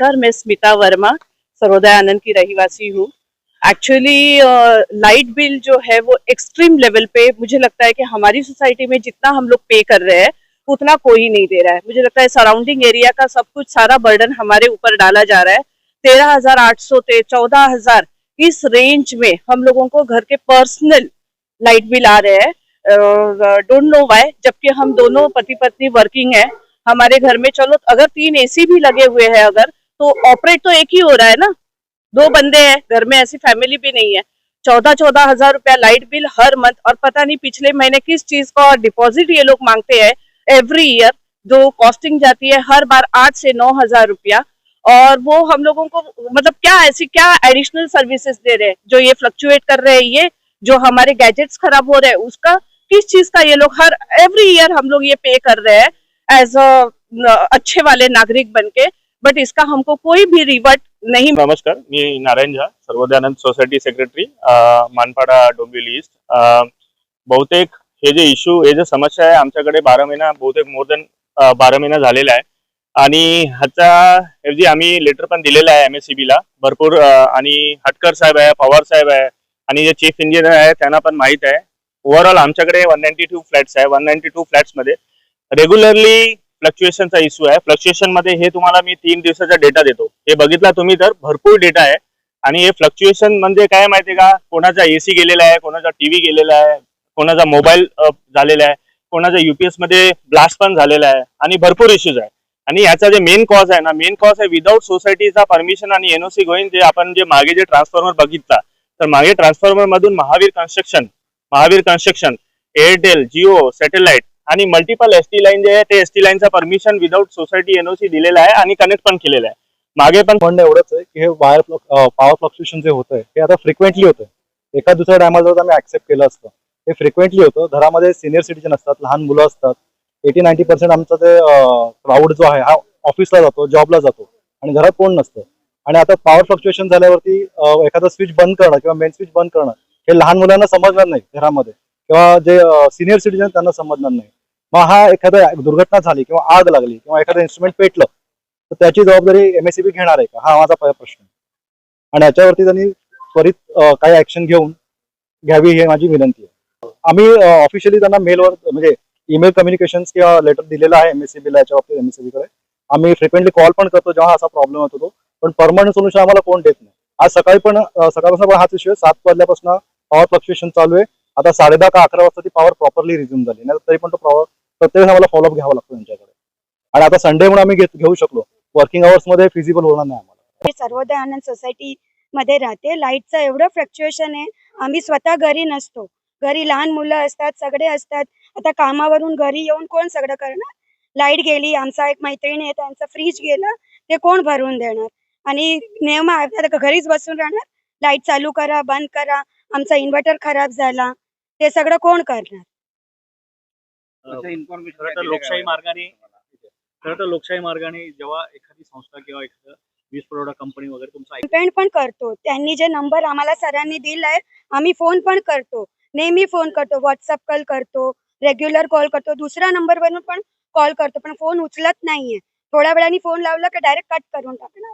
नमस्कार, मैं स्मिता वर्मा सर्वोदय आनंद की रहीवासी हूँ। एक्चुअली लाइट बिल जो है वो एक्सट्रीम लेवल पे मुझे लगता है कि हमारी सोसाइटी में जितना हम लोग पे कर रहे हैं, उतना कोई नहीं दे रहा है। मुझे लगता है सराउंडिंग एरिया का सब कुछ, सारा बर्डन हमारे ऊपर डाला जा रहा है। तेरह हज़ार आठ सौ ते, चौदह हज़ार इस रेंज में हम लोगों को घर के पर्सनल लाइट बिल आ रहे हैं। डोंट नो वाई जबकि हम दोनों पति पत्नी वर्किंग है। हमारे घर में, चलो, अगर तीन एसी भी लगे हुए हैं अगर तो ऑपरेट तो एक ही हो रहा है ना? दो बंदे हैं घर में ऐसी फैमिली भी नहीं है। चौदह चौदह हज़ार रुपया लाइट बिल हर मंथ और पता नहीं पिछले महीने किस चीज़ का डिपॉजिट ये लोग मांगते हैं एवरी ईयर जो कॉस्टिंग जाती है हर बार आठ से नौ हज़ार रुपया। और वो हम लोगों को मतलब क्या ऐसी क्या एडिशनल सर्विसेज़ दे रहे हैं? जो ये फ्लक्चुएट कर रहे हैं ये जो हमारे गैजेट्स खराब हो रहे हैं उसका किस चीज़ का ये लोग हर एवरी ईयर हम लोग ये पे कर रहे हैं एज अ अच्छे वाले नागरिक बन के बट इसका हमको कोई भी रिवर्ट नहीं नमस्कार मी Narayan Jha Sarvodayanand society secretary Manpada Dombivli east. बहुतेक हे जे इश्यू हे जे समस्या आहे आमच्याकडे बारा महिना बहुतेक मोर देन बारा महिना झालेला आहे. आणि ह्याचा ऐवजी आम्ही लेटर पण दिलेला आहे एम एस सी ला. भरपूर आणि हटकर साहेब आहे पवार साहेब आहे आणि जे चीफ इंजिनियर आहे त्यांना पण माहीत आहे. ओव्हरऑल आमच्याकडे वन नाईन्टी टू फ्लॅट्स आहे वन नाईन्टी टू फ्लॅट्समध्ये रेग्युलरली फ्लक्च्युएशनचा इश्यू आहे. फ्लक्च्युएशनमध्ये हे तुम्हाला मी तीन दिवसाचा डेटा देतो. हे बघितला तुम्ही तर भरपूर डेटा आहे. आणि हे फ्लक्च्युएशन म्हणजे काय माहितीये का? कोणाचा एसी गेलेला आहे कोणाचा टीव्ही गेलेला आहे कोणाचा मोबाईल झालेला आहे कोणाचा युपीएसमध्ये ब्लास्ट पण झालेला आहे आणि भरपूर इश्यूज आहे. आणि याचा जे मेन कॉज आहे ना मेन कॉज आहे विदाऊट सोसायटीचा परमिशन आणि एनओसी गोईन जे आपण जे मागे जे ट्रान्सफॉर्मर बघितला तर मागे ट्रान्सफॉर्मर मधून Mahavir construction Mahavir construction Airtel Jio satellite आणि मल्टिपल एसटी लाईन जे आहे ते एस टी लाईनचा परमिशन विदाऊट सोसायटी एनओसी दिलेला आहे आणि कनेक्ट पण केलेलं आहे. मागे पण म्हणणं एवढंच आहे की हे वायर पॉवर फ्लक्च्युएशन जे होतंय हे आता फ्रिक्वेंटली होतंय. एका दुसऱ्या टायमाला जर आम्ही ऍक्सेप्ट केलं असतं हे फ्रिक्वेंटली होतं. घरामध्ये सिनियर सिटीजन असतात लहान मुलं असतात. एटी नाईन्टी पर्सेंट आमचा ते क्राऊड जो आहे हा ऑफिसला जातो जॉबला जातो. आणि घरात कोण नसतं. आणि आता पॉवर फ्लक्च्युएशन झाल्यावरती एखादा एखादं स्विच बंद करणं किंवा मेन स्विच बंद करणं हे लहान मुलांना समजणार नाही घरामध्ये. किंवा जे सिनियर सिटीजन त्यांना समजणार नाही. मग हा एखादा दुर्घटना झाली किंवा आग लागली किंवा एखादं इन्स्ट्रुमेंट पेटलं तर त्याची जबाबदारी एमएससीबी घेणार आहे का? हा माझा पहिला प्रश्न आणि याच्यावरती त्यांनी त्वरित काही ऍक्शन घेऊन घ्यावी ही माझी विनंती आहे. आम्ही ऑफिशियली त्यांना मेलवर म्हणजे ईमेल कम्युनिकेशन किंवा लेटर दिलेलं आहे एमएससीबीला याच्या बाबतीत एमएससीबीकडे आम्ही फ्रिक्वेंटली कॉल पण करतो जेव्हा असा प्रॉब्लेम होतो तो. पण परमनंट सोल्युशन आम्हाला कोण देत नाही. आज सकाळी पण सकाळपासून पण हाच विषय सात वाजल्यापासून पॉवर फ्लक्च्युएशन चालू आहे. आता साडे दहा का अकरा वाजता ती पॉवर प्रॉपरली रिझ्यूम झाली. नाही तरी पण तो पॉवर प्रत्येक आम्हाला फॉलोअप घ्यावा लागतो त्यांच्याकडे. आणि आता संडे म्हणून आम्ही घेऊ शकलो. वर्किंग आवर्समध्ये फिजिबल होणार नाही आम्हाला. मी सर्वोदय आनंद सोसायटी मध्ये राहते. लाईटचं एवढं फ्लक्च्युएशन आहे. आम्ही स्वतः घरी नसतो. घरी लहान मुलं असतात सगळे असतात. आता कामावरून घरी येऊन कोण सगळं करणार? लाइट गेली आमचा एक मैत्रिणी आहे त्यांचं फ्रीज गेलं ते कोण भरून देणार? आणि नियम आता घरीच बसून राहणार. लाइट चालू करा बंद करा. आमचा इन्व्हर्टर खराब झाला. ते सगळं कोण करणार? खरं तर लोकशाही मार्गाने खरं तर लोकशाही मार्गाने जेव्हा एखादी संस्था किंवा एखादं वीज पुरवठा कंपनी वगैरे तुमचा कंप्लेंट पण करतो. त्यांनी जे नंबर आम्हाला सरांनी दिलाय आम्ही फोन पण करतो. नेहमी फोन करतो. व्हॉट्सअप कॉल करतो. रेग्युलर कॉल करतो. दुसऱ्या नंबरवरून पण कॉल करतो. पण फोन उचलत नाहीये. थोड्या वेळाने फोन लावला की डायरेक्ट कट करून टाकणार.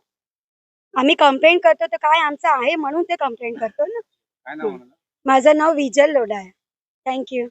आम्ही कंप्लेंट करतो तर काय आमचं आहे म्हणून ते कंप्लेंट करतो ना. माझं नाव विजल लोढा आहे थँक्यू